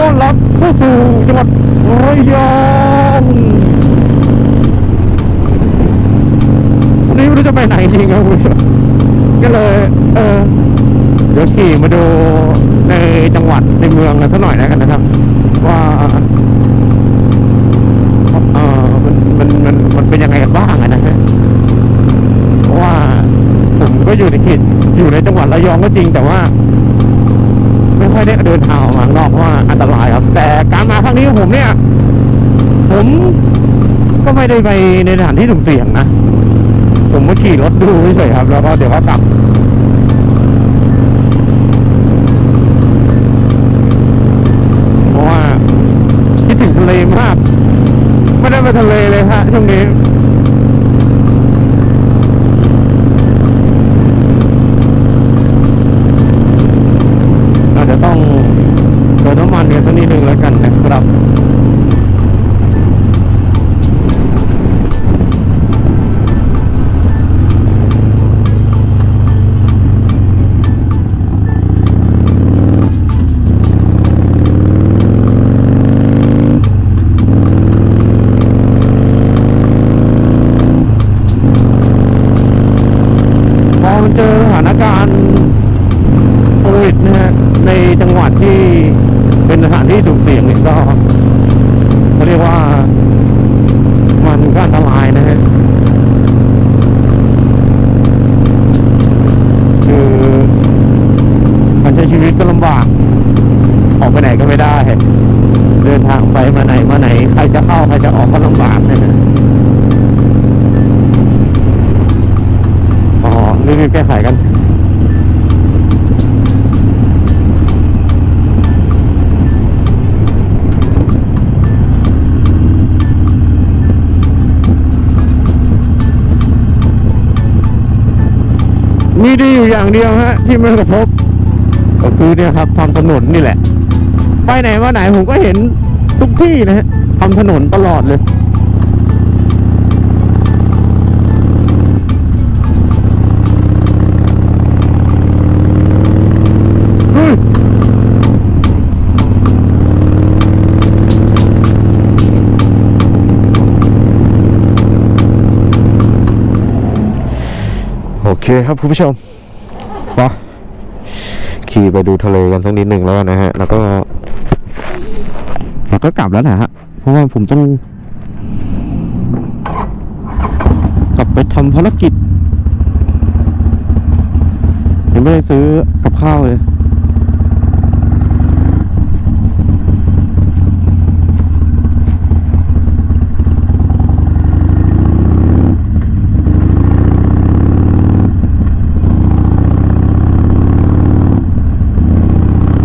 ต้อนรับเข้าสู่จังหวัดระยองวันนี้ไม่รู้จะไปไหนจริงครับคุณผู้ชมก็เลยเออเดี๋ยวขี่มาดูในจังหวัดในเมืองกันสักหน่อยแล้วกันนะครับ ว่าเออมันมันมันมันเป็นยังไงกันบ้างนะฮะเพราะว่าผมก็อยู่ในเขตอยู่ในจังหวัดระยองก็จริงแต่ว่า ค่อยได้เดินทางออกมาข้างนอกเพราะว่าอันตรายครับ แต่การมาครั้งนี้ของผมเนี่ย ผมก็ไม่ได้ไปในสถานที่สุ่มเสี่ยงนะ ผมมาขี่รถดูเฉยครับ แล้วก็เดี๋ยวก็กลับเพราะว่าคิดถึงทะเลมาก ไม่ได้ไปทะเลเลยฮะช่วงนี้ เติมน้ำมันกันสักนิดนึงแล้วกันนะ วิตก็ลำบาก ออกไปไหนก็ไม่ได้ เดินทางไปมาไหนมาไหน ใครจะเข้าใครจะออกก็ลำบากนะฮะอ๋อรีบๆแก้ไขกันมีดีอยู่อย่างเดียวฮะที่ไม่กระทบ ก็คือเนี่ยครับทำถนนนี่แหละ ไปไหนมาไหนผมก็เห็นทุกที่นะฮะทำถนนตลอดเลยโอเคครับคุณผู้ชม ขี่ไปดูทะเลกันสักนิดหนึ่งแล้วนนะฮะ แล้วก็แล้วก็กลับแล้วนะฮะ เพราะว่าผมต้อง กลับไปทำภารกิจยังไม่ได้ซื้อกับข้าวเลย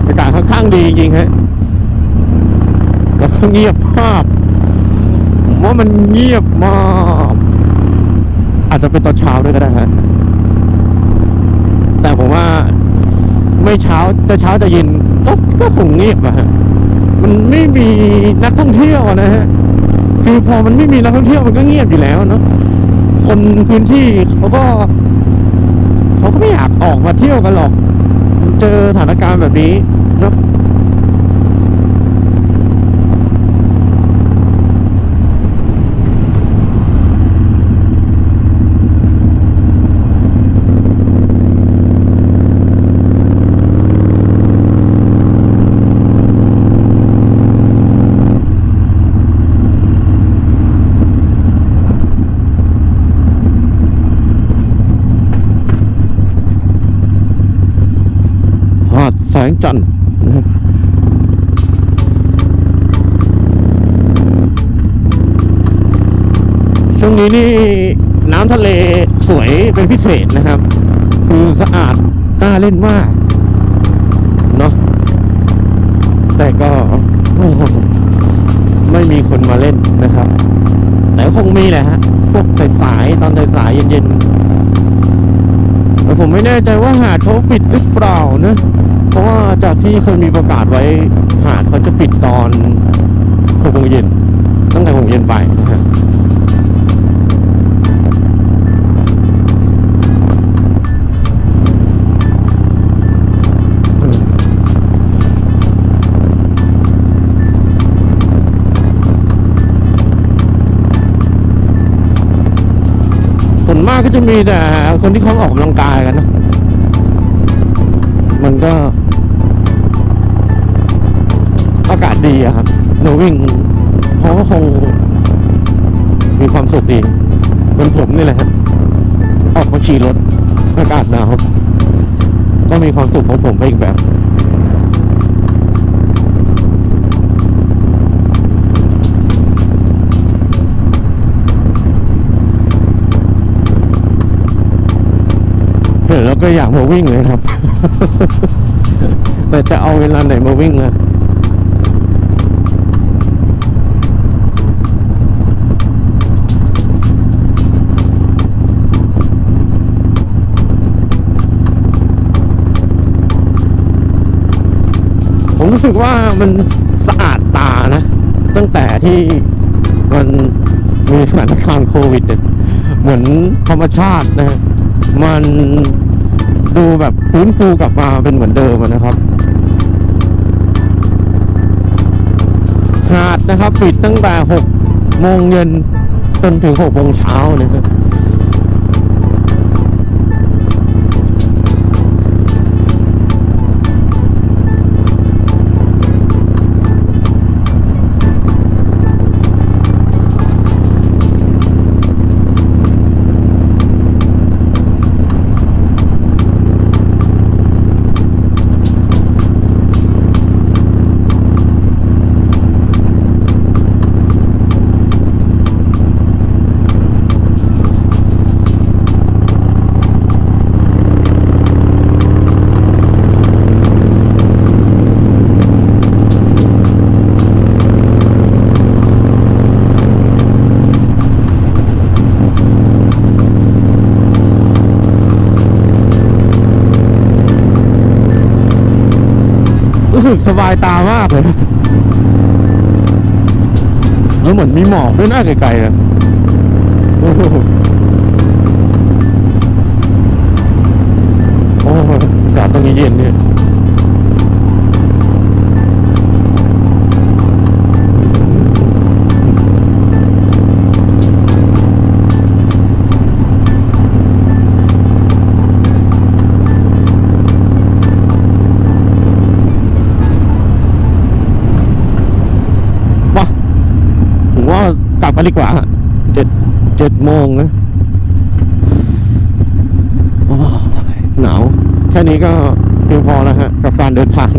อากาศค่อนข้าง ดีจริงฮะแล้วก็เงียบมากผมว่ามันเงียบมากอาจจะเป็นตอนเช้าด้วยก็ได้ฮะแต่ผมว่าไม่เช้าจะเช้าจะเย็นก็ก็คงเงียบอะฮะมันไม่มีนักท่องเที่ยวนะฮะคือพอมันไม่มีนักท่องเที่ยวมันก็เงียบอยู่แล้วเนาะคนพื้นที่เขาก็เขาก็ไม่อยากออกมาเที่ยวกันหรอก เจอสถานการณ์แบบนี้เนาะ งจันทร์นะครับช่วงนี้นี่น้ำทะเลสวยเป็นพิเศษนะครับ คือสะอาดน่าเล่นมากเนาะแต่ก็ไม่มีคนมาเล่นนะครับ แต่คงมีแหละฮะพวกสายๆตอนสายๆเย็นๆแต่ผมไม่แน่ใจว่าหาดเขาปิดหรือเปล่านะ เพราะว่าจากที่เคยมีประกาศไว้หาดเขาจะปิดตอนหกโมงเย็นตั้งแต่หกโมงเย็นไปนะฮะส่นมากก็จะมีแต่คนที่เขาออกกำลังกายกันนะ มันก็ ดีอะครับหนูวิ่งเขาก็คงมีความสุขดีเหมือนผมนี่แหละฮะออกมาขี่รถอากาศหนาวก็มีความสุขของผมไปอีกแบบเห็นแล้วก็อยากมาวิ่งเลยครับ แต่จะเอาเวลาไหนมาวิ่งอะ ผมรู้สึกว่ามันสะอาดตานะ ตั้งแต่ที่มันมีสถานการณ์โควิดเนี่ยเหมือนธรรมชาตินะ มันดูแบบฟื้นฟูกลับมาเป็นเหมือนเดิมนะครับหาดนะครับ ปิดตั้งแต่หกโมงเย็นจนถึงหกโมงเช้านะครับ สึกสบายตามากเลยแล้วเหมือนมีหมอกด้วยนะไกลๆนะ กลันดีกว่าฮะเจ็ดเจ็ดโมงนะอ้ยหนาว แค่นี้ก็เพียงพอแล้วฮะ กับการเดินทาง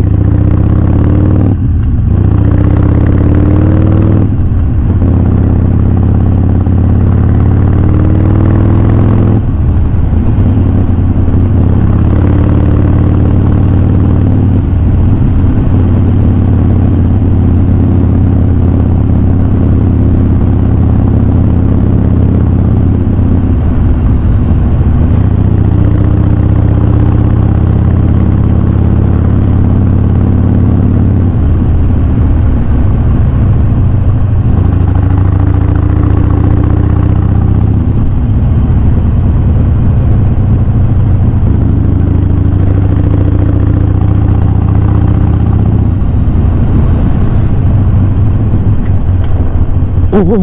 โอ้ยโอ้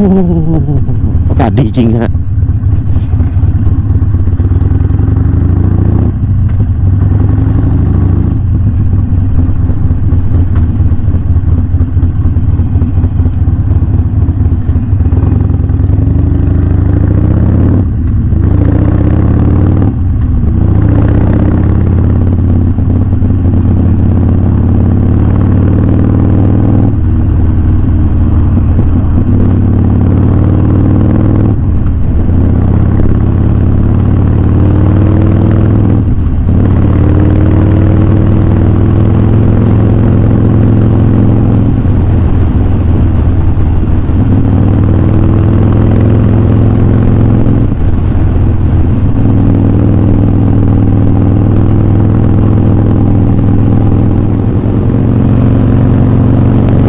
โหอากาศดีจริงฮะ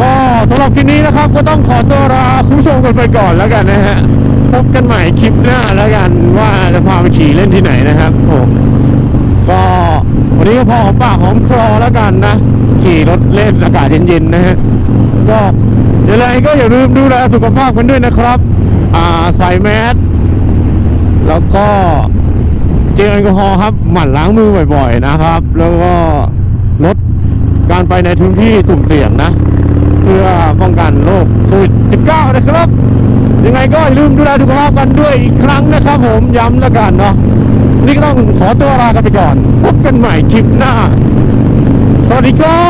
โสำหรับคลิปนี้นะครับ ก็ต้องขอตัวลาคุณผู้ชมกันไปก่อนแล้วกันนะฮะพบกันใหม่คลิปหน้าแล้วกันว่าจะพาไปขี่เล่นที่ไหนนะครับผมก็วันนี้ก็พอหอมปากหอมคอแล้วกันนะ ขี่รถเล่นอากาศเย็นๆนะฮะก็ยังไงก็อย่าลืมดูแลสุขภาพกันด้วยนะครับ อ่าใส่แมสแล้วก็เจลแอลกอฮอล์ครับ หมั่นล้างมือบ่อยๆนะครับ แล้วก็ลดการไปในพื้นที่สุ่มเสี่ยงนะ พื่อป้องกันโรคโควิด -19 นะครับ ยังไงก็อย่าลืมดูแลสุขภาพกันด้วยอีกครั้งนะครับผมย้ำแล้วกันเนาะนี่ก็ต้องขอตัวลากันไปก่อน พบกันใหม่คลิปหน้า สวัสดีครับ